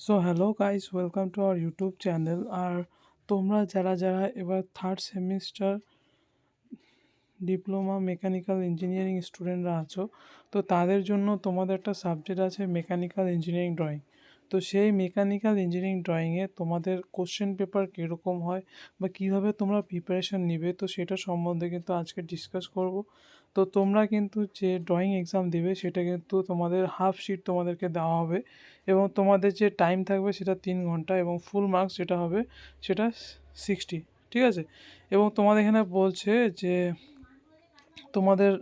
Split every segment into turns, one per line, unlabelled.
So hello guys welcome to our YouTube channel আর তোমরা যারা যারা এবার third semester diploma mechanical engineering স্টুডেন্টরা আছো, তো তাদের জন্য তোমাদের একটা সাবজেক্ট আছে মেকানিক্যাল ইঞ্জিনিয়ারিং ড্রয়িং তো সেই মেকানিক্যাল ইঞ্জিনিয়ারিং ড্রয়িংয়ে তোমাদের কোশ্চেন পেপার কীরকম হয় বা কীভাবে তোমরা প্রিপারেশন নিবে, তো সেটা সম্বন্ধে কিন্তু আজকে ডিসকাস করব। তো তোমরা কিন্তু যে ড্রয়িং এক্সাম দেবে, সেটা কিন্তু তোমাদের হাফ শিট তোমাদেরকে দেওয়া হবে এবং তোমাদের যে টাইম থাকবে সেটা তিন ঘণ্টা এবং ফুল মার্কস যেটা হবে সেটা সিক্সটি ঠিক আছে? এবং তোমাদের এখানে বলছে যে তোমাদের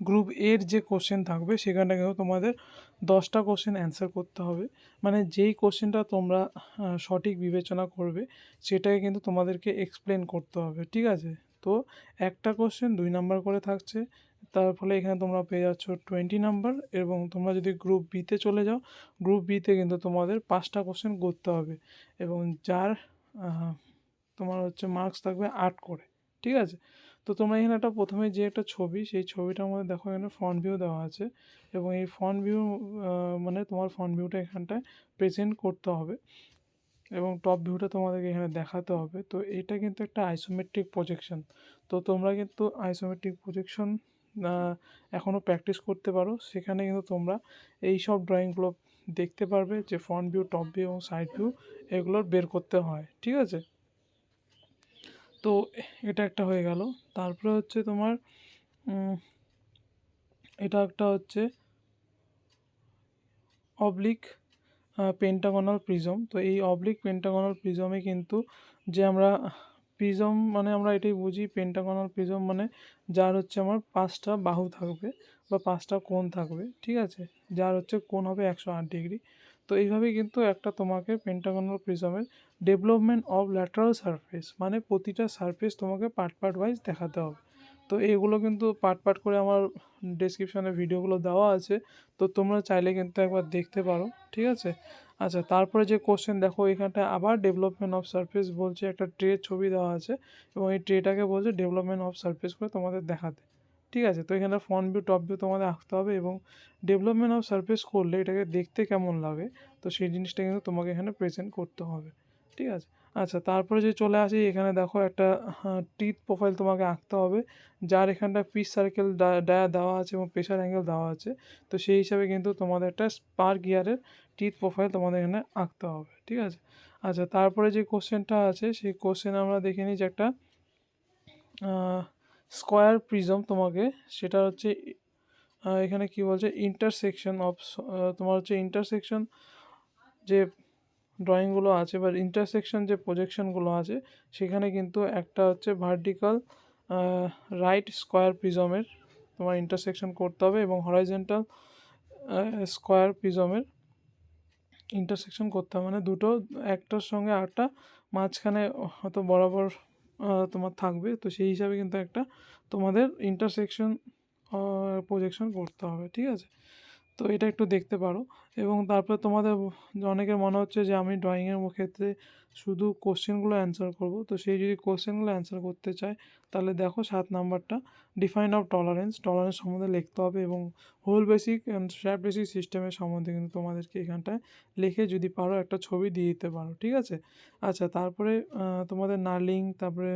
গ্রুপ এর যে কোশ্চেন থাকবে সেখানে কিন্তু তোমাদের দশটা কোশ্চেন অ্যান্সার করতে হবে। মানে যেই কোশ্চেনটা তোমরা সঠিক বিবেচনা করবে সেটাকে কিন্তু তোমাদেরকে এক্সপ্লেন করতে হবে, ঠিক আছে? তো একটা কোশ্চেন দুই নাম্বার করে থাকছে, তার ফলে এখানে তোমরা পেয়ে যাচ্ছ টোয়েন্টি নাম্বার এবং তোমরা যদি গ্রুপ বিতে চলে যাও গ্রুপ বিতে কিন্তু তোমাদের পাঁচটা কোশ্চেন করতে হবে এবং যার তোমার হচ্ছে মার্কস থাকবে আট করে, ঠিক আছে? তো তোমরা এখানে একটা প্রথমে যে একটা ছবি, সেই ছবিটার মধ্যে দেখো এখানে ফ্রন্ট ভিউ দেওয়া আছে এবং এই ফ্রন্ট ভিউ মানে তোমার ফ্রন্ট ভিউটা এখানটায় প্রেজেন্ট করতে হবে এবং টপ ভিউটা তোমাদেরকে এখানে দেখাতে হবে। তো এটা কিন্তু একটা আইসোমেট্রিক প্রজেকশন তো তোমরা কিন্তু আইসোমেট্রিক প্রজেকশন এখনও প্র্যাকটিস করতে পারো। সেখানে কিন্তু তোমরা এই সব ড্রয়িংগুলো দেখতে পারবে যে ফ্রন্ট ভিউ টপ ভিউ এবং সাইড ভিউ এগুলোর বের করতে হয়। ঠিক আছে? তো এটা একটা হয়ে গেল। তারপরে হচ্ছে তোমার এটা একটা হচ্ছে অবলিক পেন্টাগনাল প্রিজম তো এই অবলিক পেন্টাগনাল প্রিজমে কিন্তু যে আমরা প্রিজম মানে আমরা এটাই বুঝি পেন্টাগনাল প্রিজম মানে যার হচ্ছে আমার পাঁচটা বাহু থাকবে বা পাঁচটা কোণ থাকবে, ঠিক আছে? যার হচ্ছে কোণ হবে একশো আট ডিগ্রি। তো এইভাবেই কিন্তু একটা তোমাকে পেন্টাগনাল প্রিজমের ডেভেলপমেন্ট অফ ল্যাটারাল সারফেস মানে প্রতিটা সারফেস তোমাকে পার্ট পার্ট ওয়াইজ দেখাতে হবে। তো এগুলো কিন্তু পার্ট পার্ট করে আমার ডেসক্রিপশানে ভিডিওগুলো দেওয়া আছে, তো তোমরা চাইলে কিন্তু একবার দেখতে পারো, ঠিক আছে? আচ্ছা তারপরে যে কোশ্চেন দেখো এখানটায় আবার ডেভেলপমেন্ট অফ সারফেস বলছে, একটা ট্রে ছবি দেওয়া আছে এবং এই ট্রেটাকে বলছে ডেভেলপমেন্ট অফ সারফেস করে তোমাদের দেখাতে। ঠিক আছে? তো এখানে ফ্রন্ট ভিউ টপ ভিউ তোমাদের আঁকতে হবে এবং ডেভেলপমেন্ট অফ সারফেস করলে এটাকে দেখতে কেমন লাগে? তো সেই জিনিসটা কিন্তু তোমাকে এখানে প্রেজেন্ট করতে হবে। ঠিক আছে? আচ্ছা তারপরে যে চলে আসি, এখানে দেখো একটা টিথ প্রোফাইল তোমাকে আঁকতে হবে। যার এখানটা পিস সার্কেল ডায়া দেওয়া আছে এবং প্রেশার অ্যাঙ্গেল দেওয়া আছে। তো সেই হিসাবে কিন্তু তোমাদের একটা স্পার গিয়ারের টিথ প্রোফাইল তোমাদের এখানে আঁকতে হবে। ঠিক আছে? আচ্ছা তারপরে যে কোশ্চেনটা আছে, সেই কোশ্চেন আমরা দেখে নিই যে একটা স্কোয়ার প্রিজম তোমাকে, সেটা হচ্ছে এখানে কি বলছে ইন্টারসেকশন অফ তোমার হচ্ছে ইন্টারসেকশন যে ড্রয়িংগুলো আছে বা ইন্টারসেকশন যে প্রজেকশনগুলো আছে, সেখানে কিন্তু একটা হচ্ছে ভার্টিক্যাল রাইট স্কোয়ার প্রিজমের তোমার ইন্টারসেকশন করতে হবে এবং হরাইজেন্টাল স্কোয়ার প্রিজমের ইন্টারসেকশন করতে হবে। মানে দুটো, একটার সঙ্গে আরেকটা মাঝখানে হয়তো বরাবর তোমার থাকবে। তো সেই হিসাবে কিন্তু একটা তোমাদের ইন্টারসেকশন প্রজেকশন করতে হবে ঠিক আছে? তো এটা একটু দেখতে পারো। এবং তারপরে তোমাদের অনেকের মনে হচ্ছে যে আমি ড্রয়িংয়ের ক্ষেত্রে শুধু কোশ্চেনগুলো অ্যান্সার করব। তো সেই যদি কোশ্চেনগুলো অ্যান্সার করতে চায়, তাহলে দেখো সাত নাম্বারটা। ডিফাইন অফ টলারেন্স টলারেন্স সম্বন্ধে লিখতে হবে এবং hole basic and strap basic সিস্টেমের সম্বন্ধে কিন্তু তোমাদেরকে এখানটায় লিখে যদি পারো একটা ছবি দিয়ে দিতে পারো, ঠিক আছে? আচ্ছা তারপরে তোমাদের নার্লিং তারপরে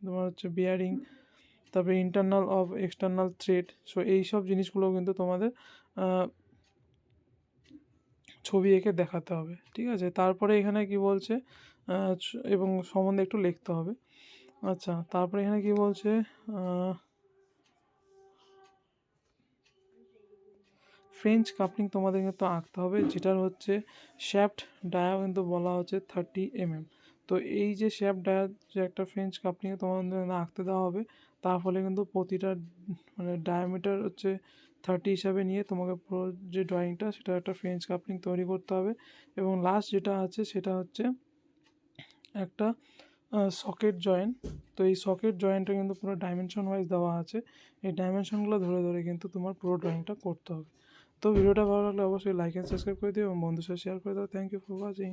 তোমার হচ্ছে বিয়ারিং তারপরে internal of external thread so এই সব জিনিসগুলো কিন্তু তোমাদের ছবি এঁকে দেখাতে হবে, ঠিক আছে? তারপরে এখানে কি বলছে এবং সম্বন্ধে একটু লিখতে হবে। আচ্ছা তারপরে এখানে কি বলছে ফ্রেঞ্চ কাপলিং তোমাদের কিন্তু আঁকতে হবে, যেটার হচ্ছে শ্যাফট ডায়া কিন্তু বলা হচ্ছে থার্টি এমএম তো এই যে ডায়া যে একটা ফ্রেঞ্চ কাপলিং তোমাদের আঁকতে দেওয়া হবে, তার ফলে কিন্তু প্রতিটা মানে ডায়ামিটার হচ্ছে থার্টি হিসাবে নিয়ে তোমাকে পুরো যে ড্রয়িংটা সেটা একটা ফ্রেঞ্চ কাপলিং তৈরি করতে হবে। এবং লাস্ট যেটা আছে, সেটা হচ্ছে একটা সকেট জয়েন্ট তো এই সকেট জয়েন্টটা কিন্তু পুরো ডাইমেনশন ওয়াইজ দেওয়া আছে। এই ডাইমেনশনগুলো ধরে ধরে কিন্তু তোমার পুরো ড্রয়িংটা করতে হবে। তো ভিডিওটা ভালো লাগলে অবশ্যই লাইক অ্যান্ড সাবস্ক্রাইব করে দিও এবং বন্ধুর সাথে শেয়ার করে দাও। Thank you for watching